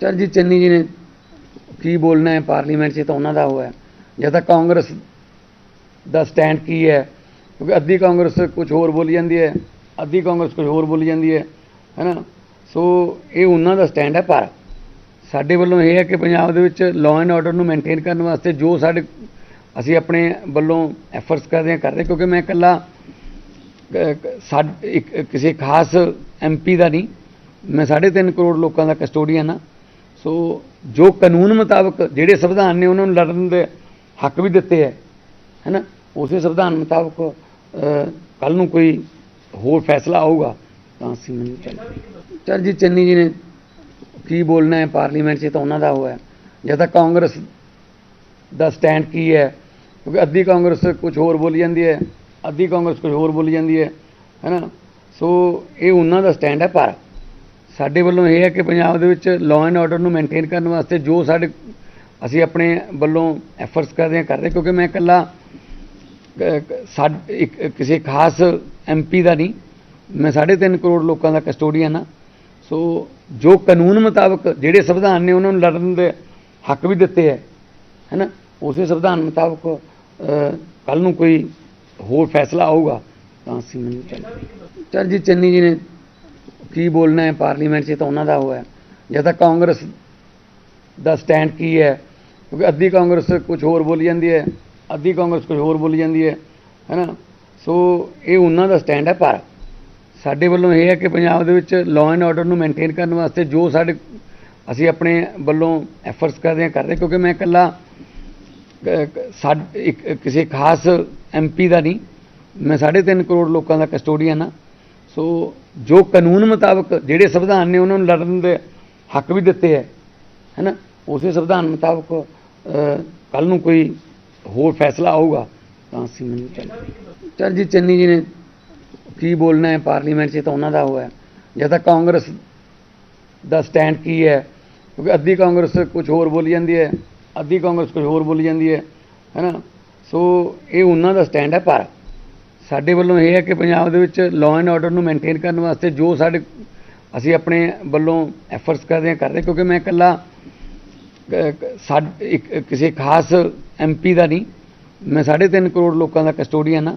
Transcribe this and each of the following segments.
ਚਲ ਚੰਨੀ ਜੀ ਨੇ ਕੀ ਬੋਲਣਾ ਹੈ? ਪਾਰਲੀਮੈਂਟ 'ਚ ਤਾਂ ਉਹਨਾਂ ਦਾ ਹੋਇਆ। ਜਾਂ ਤਾਂ ਕਾਂਗਰਸ ਦਾ ਸਟੈਂਡ ਕੀ ਹੈ? ਕਿਉਂਕਿ ਅੱਧੀ ਕਾਂਗਰਸ ਕੁਝ ਹੋਰ ਬੋਲੀ ਜਾਂਦੀ ਹੈ, ਅੱਧੀ ਕਾਂਗਰਸ ਕੁਝ ਹੋਰ ਬੋਲੀ ਜਾਂਦੀ ਹੈ, ਹੈਨਾ? ਸੋ ਇਹ ਉਹਨਾਂ ਦਾ ਸਟੈਂਡ ਹੈ, ਪਰ ਸਾਡੇ ਵੱਲੋਂ ਇਹ ਹੈ ਕਿ ਪੰਜਾਬ ਦੇ ਵਿੱਚ ਲਾਅ ਐਂਡ ਆਰਡਰ ਨੂੰ ਮੇਨਟੇਨ ਕਰਨ ਵਾਸਤੇ ਜੋ ਸਾਡੇ ਅਸੀਂ ਆਪਣੇ ਵੱਲੋਂ ਐਫਰਟਸ ਕਰਦੇ ਹਾਂ ਕਰਦੇ ਕਿਉਂਕਿ ਮੈਂ ਇਕੱਲਾ ਕ- ਇੱਕ, ਕਿਸੇ ਖਾਸ ਐਮਪੀ ਦਾ ਨਹੀਂ। ਮੈਂ 3.5 ਕਰੋੜ ਲੋਕਾਂ ਦਾ ਕਸਟੋਡੀਅਨ ਹਾਂ। ਸੋ ਜੋ ਕਾਨੂੰਨ ਮੁਤਾਬਕ ਜਿਹੜੇ ਸੰਵਿਧਾਨ ਨੇ ਉਹਨਾਂ ਨੂੰ ਲੜਨ ਦੇ ਹੱਕ ਵੀ ਦਿੱਤੇ ਹੈ ਹੈਨਾ ਉਸੇ ਸੰਵਿਧਾਨ ਮੁਤਾਬਕ ਕੱਲ ਨੂੰ ਕੋਈ ਹੋਰ ਫੈਸਲਾ ਆਊਗਾ, ਤਾਂ ਅਸੀਂ ਮੈਨੂੰ ਚੱਲ ਚਲ ਜੀ, ਚੰਨੀ ਜੀ ਨੇ ਕੀ ਬੋਲਣਾ ਹੈ ਪਾਰਲੀਮੈਂਟ 'ਚ ਤਾਂ ਉਹਨਾਂ ਦਾ ਹੋਇਆ। ਜਾਂ ਤਾਂ ਕਾਂਗਰਸ ਦਾ ਸਟੈਂਡ ਕੀ ਹੈ? ਕਿਉਂਕਿ ਅੱਧੀ ਕਾਂਗਰਸ ਕੁਝ ਹੋਰ ਬੋਲੀ ਜਾਂਦੀ ਹੈ, ਅੱਧੀ ਕਾਂਗਰਸ ਕੁਝ ਹੋਰ ਬੋਲੀ ਜਾਂਦੀ ਹੈ ਹੈਨਾ ਸੋ ਇਹ ਉਹਨਾਂ ਦਾ ਸਟੈਂਡ ਹੈ ਪਰ ਸਾਡੇ ਵੱਲੋਂ ਇਹ ਹੈ ਕਿ ਪੰਜਾਬ ਦੇ ਵਿੱਚ ਲਾਅ ਐਂਡ ਆਰਡਰ ਨੂੰ ਮੇਨਟੇਨ ਕਰਨ ਵਾਸਤੇ ਜੋ ਸਾਡੇ ਅਸੀਂ ਆਪਣੇ ਵੱਲੋਂ ਐਫਰਟਸ ਕਰਦੇ ਹਾਂ, ਕਰਦੇ ਕਿਉਂਕਿ ਮੈਂ ਇਕੱਲਾ ਕ- ਇੱਕ ਕਿਸੇ ਖਾਸ ਐਮਪੀ ਦਾ ਨਹੀਂ, ਮੈਂ 3.5 ਕਰੋੜ ਲੋਕਾਂ ਦਾ ਕਸਟੋਡੀਅਨ ਹਾਂ। ਸੋ ਜੋ ਕਾਨੂੰਨ ਮੁਤਾਬਕ ਜਿਹੜੇ ਸੰਵਿਧਾਨ ਨੇ ਉਹਨਾਂ ਨੂੰ ਲੜਨ ਦੇ ਹੱਕ ਵੀ ਦਿੱਤੇ ਹੈ, ਹੈਨਾ? ਉਸੇ ਸੰਵਿਧਾਨ ਮੁਤਾਬਕ ਕੱਲ ਨੂੰ ਕੋਈ ਹੋਰ ਫੈਸਲਾ ਆਊਗਾ, ਤਾਂ ਅਸੀਂ ਮੈਨੂੰ ਚੱਲ ਚਲ ਜੀ, ਚੰਨੀ ਜੀ ਨੇ ਕੀ ਬੋਲਣਾ ਹੈ ਪਾਰਲੀਮੈਂਟ 'ਚ ਤਾਂ ਉਹਨਾਂ ਦਾ ਹੋਇਆ। ਜਾਂ ਤਾਂ ਕਾਂਗਰਸ ਦਾ ਸਟੈਂਡ ਕੀ ਹੈ? ਕਿਉਂਕਿ ਅੱਧੀ ਕਾਂਗਰਸ ਕੁਝ ਹੋਰ ਬੋਲੀ ਜਾਂਦੀ ਹੈ, ਅੱਧੀ ਕਾਂਗਰਸ ਕੁਝ ਹੋਰ ਬੋਲੀ ਜਾਂਦੀ ਹੈ, ਹੈਨਾ? ਸੋ ਇਹ ਉਹਨਾਂ ਦਾ ਸਟੈਂਡ ਹੈ, ਪਰ ਸਾਡੇ ਵੱਲੋਂ ਇਹ ਹੈ ਕਿ ਪੰਜਾਬ ਦੇ ਵਿੱਚ ਲਾਅ ਐਂਡ ਆਰਡਰ ਨੂੰ ਮੇਨਟੇਨ ਕਰਨ ਵਾਸਤੇ ਜੋ ਸਾਡੇ ਅਸੀਂ ਆਪਣੇ ਵੱਲੋਂ ਐਫਰਟਸ ਕਰਦੇ ਹਾਂ ਕਰਦੇ ਕਿਉਂਕਿ ਮੈਂ ਇਕੱਲਾ ਕ- ਇੱਕ, ਕਿਸੇ ਖਾਸ ਐਮਪੀ ਦਾ ਨਹੀਂ। ਮੈਂ 3.5 ਕਰੋੜ ਲੋਕਾਂ ਦਾ ਕਸਟੋਡੀਅਨ ਹਾਂ। ਸੋ ਜੋ ਕਾਨੂੰਨ ਮੁਤਾਬਕ ਜਿਹੜੇ ਸੰਵਿਧਾਨ ਨੇ ਉਹਨਾਂ ਨੂੰ ਲੜਨ ਦੇ ਹੱਕ ਵੀ ਦਿੱਤੇ ਹੈ, ਹੈਨਾ? ਉਸੇ ਸੰਵਿਧਾਨ ਮੁਤਾਬਕ ਕੱਲ ਨੂੰ ਕੋਈ ਹੋਰ ਫੈਸਲਾ ਆਊਗਾ, ਤਾਂ ਅਸੀਂ ਮੈਨੂੰ ਚੱਲ ਚਲ ਜੀ, ਚੰਨੀ ਜੀ ਨੇ ਕੀ ਬੋਲਣਾ ਹੈ ਪਾਰਲੀਮੈਂਟ 'ਚ ਤਾਂ ਉਹਨਾਂ ਦਾ ਹੋਇਆ। ਜਾਂ ਤਾਂ ਕਾਂਗਰਸ ਦਾ ਸਟੈਂਡ ਕੀ ਹੈ? ਕਿਉਂਕਿ ਅੱਧੀ ਕਾਂਗਰਸ ਕੁਝ ਹੋਰ ਬੋਲੀ ਜਾਂਦੀ ਹੈ, ਅੱਧੀ ਕਾਂਗਰਸ ਕੁਝ ਹੋਰ ਬੋਲੀ ਜਾਂਦੀ ਹੈ, ਹੈਨਾ? ਸੋ ਇਹ ਉਹਨਾਂ ਦਾ ਸਟੈਂਡ ਹੈ ਪਰ ਸਾਡੇ ਵੱਲੋਂ ਇਹ ਹੈ ਕਿ ਪੰਜਾਬ ਦੇ ਵਿੱਚ ਲਾਅ ਐਂਡ ਆਰਡਰ ਨੂੰ ਮੇਨਟੇਨ ਕਰਨ ਵਾਸਤੇ ਜੋ ਸਾਡੇ ਅਸੀਂ ਆਪਣੇ ਵੱਲੋਂ ਐਫਰਟਸ ਕਰਦੇ ਹਾਂ ਕਰਦੇ ਕਿਉਂਕਿ ਮੈਂ ਇਕੱਲਾ ਕ- ਇੱਕ ਕਿਸੇ ਖਾਸ ਐਮਪੀ ਦਾ ਨਹੀਂ, ਮੈਂ 3.5 ਕਰੋੜ ਲੋਕਾਂ ਦਾ ਕਸਟੋਡੀਅਨ ਹਾਂ।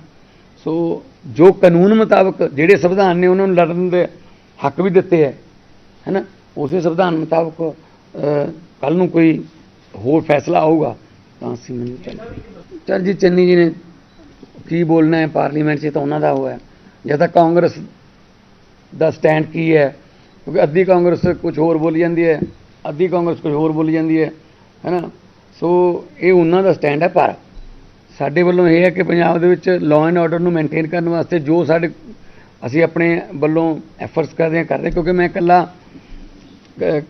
ਸੋ ਜੋ ਕਾਨੂੰਨ ਮੁਤਾਬਕ ਜਿਹੜੇ ਸੰਵਿਧਾਨ ਨੇ ਉਹਨਾਂ ਨੂੰ ਲੜਨ ਦੇ ਹੱਕ ਵੀ ਦਿੱਤੇ ਹੈ, ਹੈਨਾ? ਉਸੇ ਸੰਵਿਧਾਨ ਮੁਤਾਬਕ ਕੱਲ ਨੂੰ ਕੋਈ ਹੋਰ ਫੈਸਲਾ ਆਊਗਾ, ਤਾਂ ਅਸੀਂ ਮੈਨੂੰ ਚੱਲ ਜੀ, ਚੰਨੀ ਜੀ ਨੇ ਕੀ ਬੋਲਣਾ ਹੈ ਪਾਰਲੀਮੈਂਟ 'ਚ ਤਾਂ ਉਹਨਾਂ ਦਾ ਹੋਇਆ ਜਾਂ ਤਾਂ ਕਾਂਗਰਸ ਦਾ ਸਟੈਂਡ ਕੀ ਹੈ? ਕਿਉਂਕਿ ਅੱਧੀ ਕਾਂਗਰਸ ਕੁਝ ਹੋਰ ਬੋਲੀ ਜਾਂਦੀ ਹੈ, ਅੱਧੀ ਕਾਂਗਰਸ ਕੁਝ ਹੋਰ ਬੋਲੀ ਜਾਂਦੀ ਹੈ, ਹੈਨਾ? ਸੋ ਇਹ ਉਹਨਾਂ ਦਾ ਸਟੈਂਡ ਹੈ, ਪਰ ਸਾਡੇ ਵੱਲੋਂ ਇਹ ਹੈ ਕਿ ਪੰਜਾਬ ਦੇ ਵਿੱਚ ਲਾਅ ਐਂਡ ਆਰਡਰ ਨੂੰ ਮੇਨਟੇਨ ਕਰਨ ਵਾਸਤੇ ਜੋ ਸਾਡੇ ਅਸੀਂ ਆਪਣੇ ਵੱਲੋਂ ਐਫਰਟਸ ਕਰਦੇ ਹਾਂ ਕਰਦੇ ਕਿਉਂਕਿ ਮੈਂ ਇਕੱਲਾ ਕ-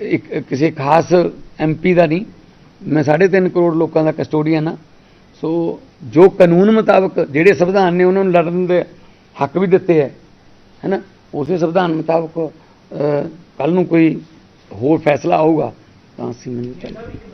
ਇੱਕ, ਕਿਸੇ ਖਾਸ ਐਮਪੀ ਦਾ ਨਹੀਂ। ਮੈਂ 3.5 ਕਰੋੜ ਲੋਕਾਂ ਦਾ ਕਸਟੋਡੀਅਨ ਹਾਂ। ਸੋ ਜੋ ਕਾਨੂੰਨ ਮੁਤਾਬਕ ਜਿਹੜੇ ਸੰਵਿਧਾਨ ਨੇ ਉਹਨਾਂ ਨੂੰ ਲੜਨ ਦੇ ਹੱਕ ਵੀ ਦਿੱਤੇ ਹੈ, ਹੈਨਾ? ਉਸੇ ਸੰਵਿਧਾਨ ਮੁਤਾਬਕ ਕੱਲ ਨੂੰ ਕੋਈ ਹੋਰ ਫੈਸਲਾ ਆਊਗਾ ਤਾਂ ਅਸੀਂ ਮੈਨੂੰ ਚੱਲ